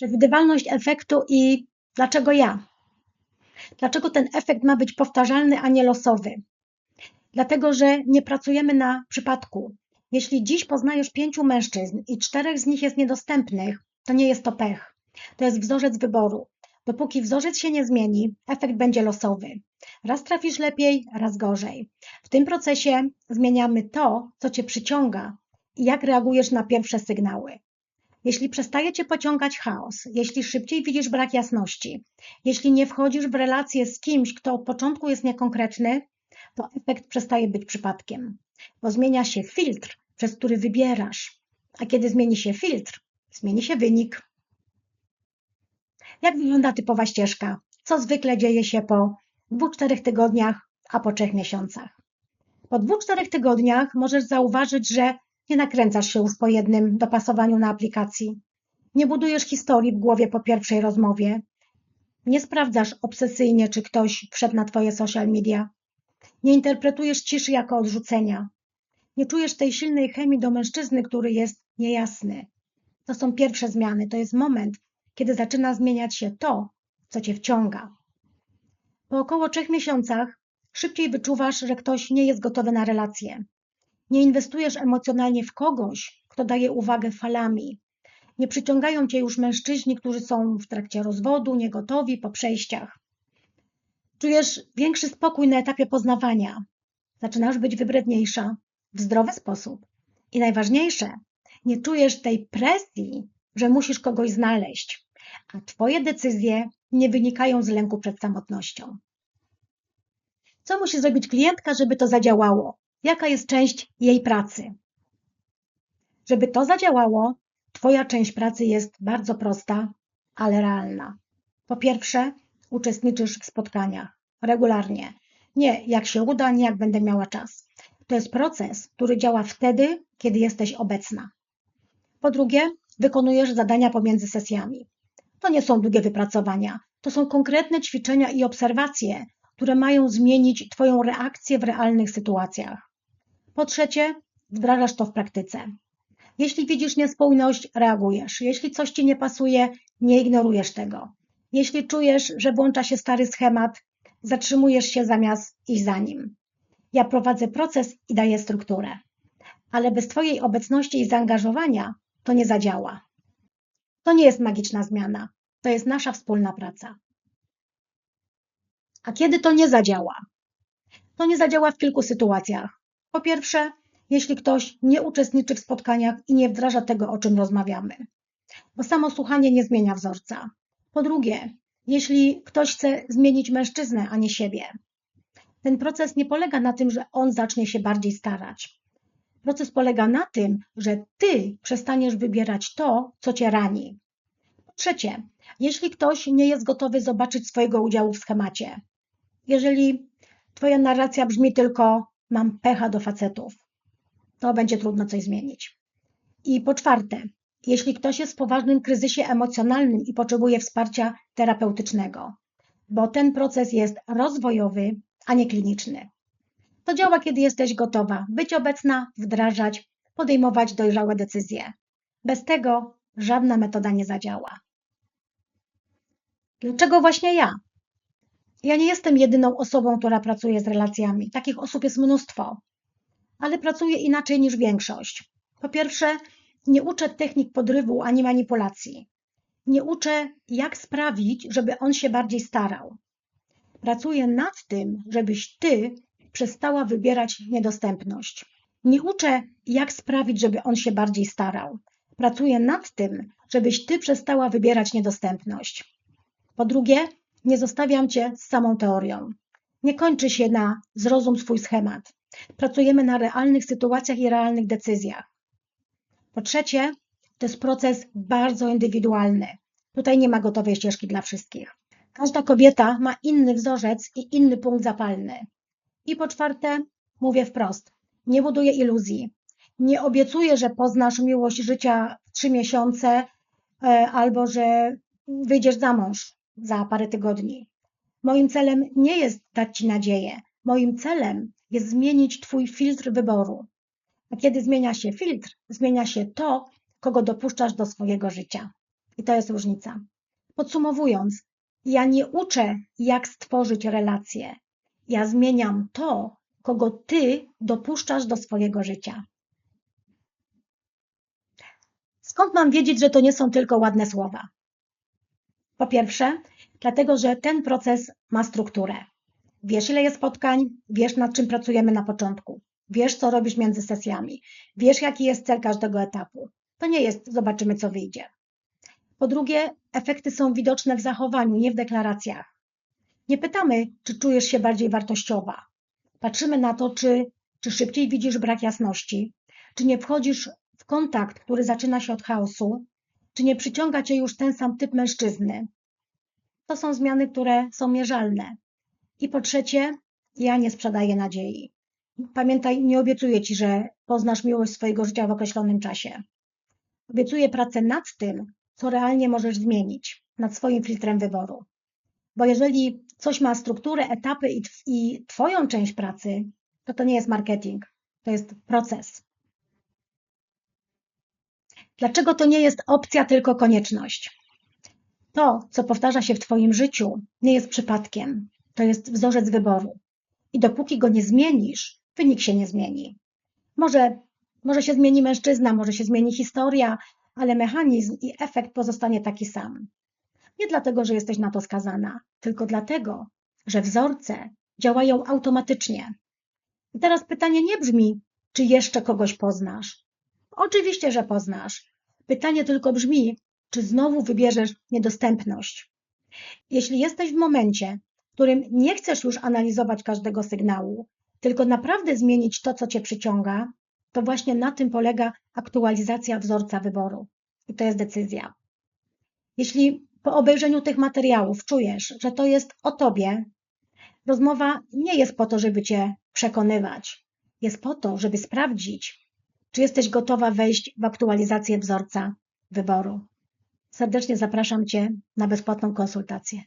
Przewidywalność efektu i dlaczego ja? Dlaczego ten efekt ma być powtarzalny, a nie losowy? Dlatego, że nie pracujemy na przypadku. Jeśli dziś poznajesz pięciu mężczyzn i czterech z nich jest niedostępnych, to nie jest to pech. To jest wzorzec wyboru. Dopóki wzorzec się nie zmieni, efekt będzie losowy. Raz trafisz lepiej, raz gorzej. W tym procesie zmieniamy to, co cię przyciąga i jak reagujesz na pierwsze sygnały. Jeśli przestaje cię pociągać chaos, jeśli szybciej widzisz brak jasności, jeśli nie wchodzisz w relację z kimś, kto od początku jest niekonkretny, to efekt przestaje być przypadkiem, bo zmienia się filtr, przez który wybierasz. A kiedy zmieni się filtr, zmieni się wynik. Jak wygląda typowa ścieżka? Co zwykle dzieje się po dwóch, czterech tygodniach, a po trzech miesiącach? Po dwóch, czterech tygodniach możesz zauważyć, że nie nakręcasz się już po jednym dopasowaniu na aplikacji. Nie budujesz historii w głowie po pierwszej rozmowie. Nie sprawdzasz obsesyjnie, czy ktoś wszedł na Twoje social media. Nie interpretujesz ciszy jako odrzucenia. Nie czujesz tej silnej chemii do mężczyzny, który jest niejasny. To są pierwsze zmiany. To jest moment, kiedy zaczyna zmieniać się to, co Cię wciąga. Po około trzech miesiącach szybciej wyczuwasz, że ktoś nie jest gotowy na relację. Nie inwestujesz emocjonalnie w kogoś, kto daje uwagę falami. Nie przyciągają cię już mężczyźni, którzy są w trakcie rozwodu, niegotowi po przejściach. Czujesz większy spokój na etapie poznawania. Zaczynasz być wybredniejsza w zdrowy sposób. I najważniejsze, nie czujesz tej presji, że musisz kogoś znaleźć, a Twoje decyzje nie wynikają z lęku przed samotnością. Co musi zrobić klientka, żeby to zadziałało? Jaka jest część jej pracy? Żeby to zadziałało, Twoja część pracy jest bardzo prosta, ale realna. Po pierwsze, uczestniczysz w spotkaniach regularnie. Nie jak się uda, nie jak będę miała czas. To jest proces, który działa wtedy, kiedy jesteś obecna. Po drugie, wykonujesz zadania pomiędzy sesjami. To nie są długie wypracowania, to są konkretne ćwiczenia i obserwacje, które mają zmienić Twoją reakcję w realnych sytuacjach. Po trzecie, wdrażasz to w praktyce. Jeśli widzisz niespójność, reagujesz. Jeśli coś ci nie pasuje, nie ignorujesz tego. Jeśli czujesz, że włącza się stary schemat, zatrzymujesz się zamiast iść za nim. Ja prowadzę proces i daję strukturę. Ale bez Twojej obecności i zaangażowania to nie zadziała. To nie jest magiczna zmiana. To jest nasza wspólna praca. A kiedy to nie zadziała? To nie zadziała w kilku sytuacjach. Po pierwsze, jeśli ktoś nie uczestniczy w spotkaniach i nie wdraża tego, o czym rozmawiamy, bo samo słuchanie nie zmienia wzorca. Po drugie, jeśli ktoś chce zmienić mężczyznę, a nie siebie. Ten proces nie polega na tym, że on zacznie się bardziej starać. Proces polega na tym, że ty przestaniesz wybierać to, co cię rani. Po trzecie, jeśli ktoś nie jest gotowy zobaczyć swojego udziału w schemacie, jeżeli twoja narracja brzmi tylko mam pecha do facetów, to będzie trudno coś zmienić. I po czwarte, jeśli ktoś jest w poważnym kryzysie emocjonalnym i potrzebuje wsparcia terapeutycznego, bo ten proces jest rozwojowy, a nie kliniczny. To działa, kiedy jesteś gotowa być obecna, wdrażać, podejmować dojrzałe decyzje. Bez tego żadna metoda nie zadziała. Dlaczego właśnie ja? Ja nie jestem jedyną osobą, która pracuje z relacjami. Takich osób jest mnóstwo, ale pracuję inaczej niż większość. Po pierwsze, nie uczę technik podrywu ani manipulacji. Nie uczę, jak sprawić, żeby on się bardziej starał. Pracuję nad tym, żebyś ty przestała wybierać niedostępność. Nie uczę, jak sprawić, żeby on się bardziej starał. Pracuję nad tym, żebyś ty przestała wybierać niedostępność. Po drugie, nie zostawiam cię z samą teorią. Nie kończy się na zrozum swój schemat. Pracujemy na realnych sytuacjach i realnych decyzjach. Po trzecie, to jest proces bardzo indywidualny. Tutaj nie ma gotowej ścieżki dla wszystkich. Każda kobieta ma inny wzorzec i inny punkt zapalny. I po czwarte, mówię wprost, nie buduję iluzji. Nie obiecuję, że poznasz miłość życia w trzy miesiące e, albo że wyjdziesz za mąż za parę tygodni. Moim celem nie jest dać Ci nadzieję. Moim celem jest zmienić Twój filtr wyboru. A kiedy zmienia się filtr, zmienia się to, kogo dopuszczasz do swojego życia. I to jest różnica. Podsumowując, ja nie uczę, jak stworzyć relacje. Ja zmieniam to, kogo ty dopuszczasz do swojego życia. Skąd mam wiedzieć, że to nie są tylko ładne słowa? Po pierwsze, dlatego, że ten proces ma strukturę. Wiesz, ile jest spotkań, wiesz, nad czym pracujemy na początku, wiesz, co robisz między sesjami, wiesz, jaki jest cel każdego etapu. To nie jest zobaczymy, co wyjdzie. Po drugie, efekty są widoczne w zachowaniu, nie w deklaracjach. Nie pytamy, czy czujesz się bardziej wartościowa. Patrzymy na to, czy, czy szybciej widzisz brak jasności, czy nie wchodzisz w kontakt, który zaczyna się od chaosu, czy nie przyciąga cię już ten sam typ mężczyzny. To są zmiany, które są mierzalne. I po trzecie, ja nie sprzedaję nadziei. Pamiętaj, nie obiecuję ci, że poznasz miłość swojego życia w określonym czasie. Obiecuję pracę nad tym, co realnie możesz zmienić, nad swoim filtrem wyboru. Bo jeżeli coś ma strukturę, etapy i, i Twoją część pracy, to to nie jest marketing, to jest proces. Dlaczego to nie jest opcja, tylko konieczność? To, co powtarza się w Twoim życiu, nie jest przypadkiem. To jest wzorzec wyboru. I dopóki go nie zmienisz, wynik się nie zmieni. Może, może się zmieni mężczyzna, może się zmieni historia, ale mechanizm i efekt pozostanie taki sam. Nie dlatego, że jesteś na to skazana, tylko dlatego, że wzorce działają automatycznie. I teraz pytanie nie brzmi, czy jeszcze kogoś poznasz. Oczywiście, że poznasz. Pytanie tylko brzmi, czy znowu wybierzesz niedostępność. Jeśli jesteś w momencie, w którym nie chcesz już analizować każdego sygnału, tylko naprawdę zmienić to, co cię przyciąga, to właśnie na tym polega aktualizacja wzorca wyboru. I to jest decyzja. Jeśli po obejrzeniu tych materiałów czujesz, że to jest o tobie, rozmowa nie jest po to, żeby cię przekonywać. Jest po to, żeby sprawdzić, czy jesteś gotowa wejść w aktualizację wzorca wyboru. Serdecznie zapraszam Cię na bezpłatną konsultację.